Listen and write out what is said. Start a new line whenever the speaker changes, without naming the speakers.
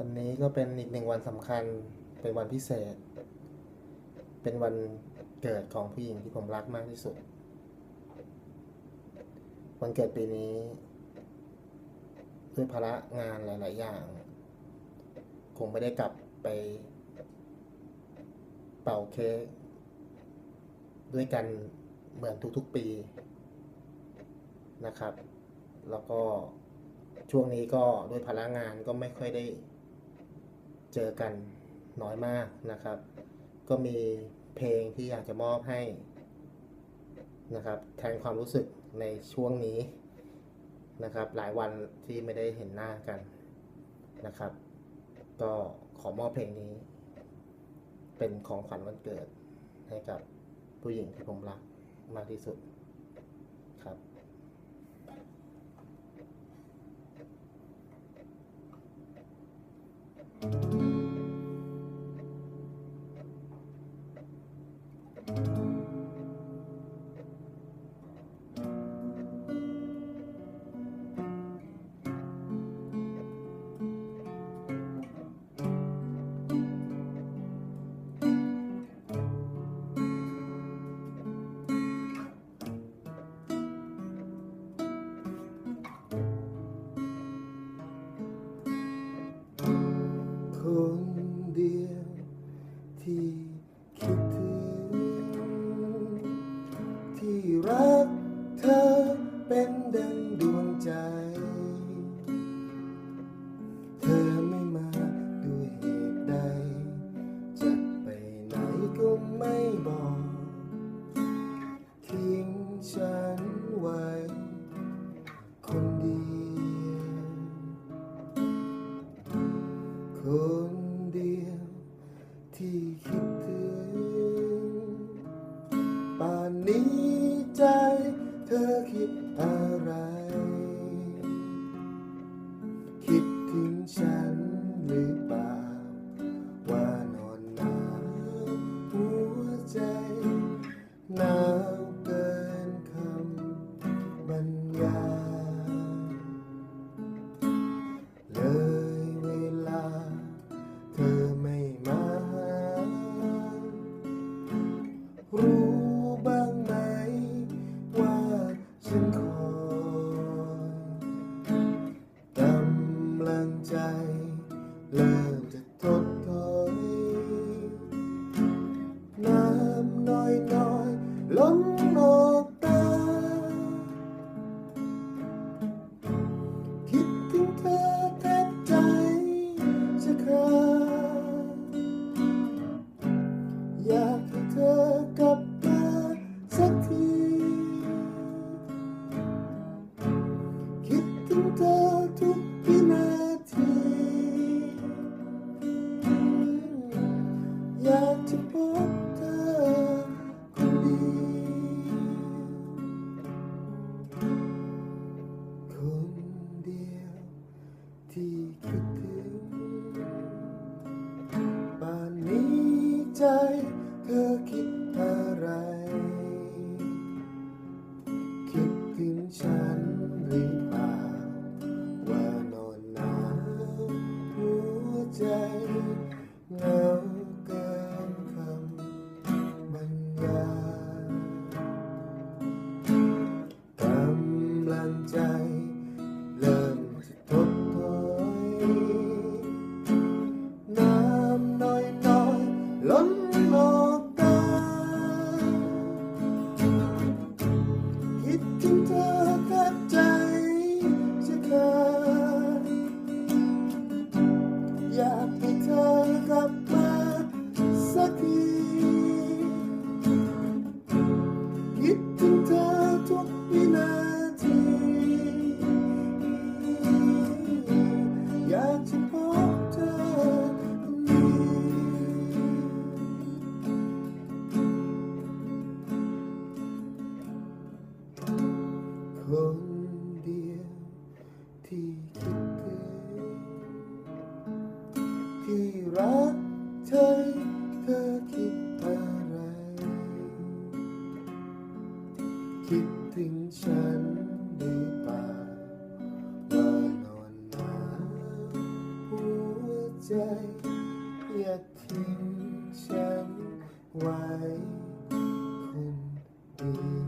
วันนี้ก็เป็นอีกหนึ่งวันสำคัญ เป็นวันพิเศษ เป็นวันเกิดของผู้หญิงที่ผมรักมากที่สุด วันเกิดปีนี้ด้วยภาระงานหลาย ๆ อย่าง คงไม่ได้กลับไป เป่าเค้กด้วยกันเหมือนทุก ๆ ปีนะครับ แล้วก็ช่วงนี้ก็ด้วยภาระงานก็ไม่ค่อยได้ เจอกันน้อยมากนะครับ ก็มีเพลงที่อยากจะมอบให้นะครับแทนความรู้สึกในช่วงนี้นะครับ หลายวันที่ไม่ได้เห็นหน้ากันนะครับ ก็ขอมอบเพลงนี้ เป็นของขวัญวันเกิดให้กับผู้หญิงที่ผมรักมากที่สุด ดังดวงใจ เธอไม่มาด้วยเหตุใด จะไปไหนก็ไม่บอก ทิ้งฉันไว้ คนเดียว คนเดียวที่คิดถึง ป่านนี้ใจ เธอคิดอะไร รู้บ้างไหม ว่าฉันคอยกำลังใจเริ่มจะ รักเธอเธอคิดอะไร คิดถึงฉันในป่าลอยนอนหนาวหัวใจ อยากทิ้งฉันไว้คนเดียว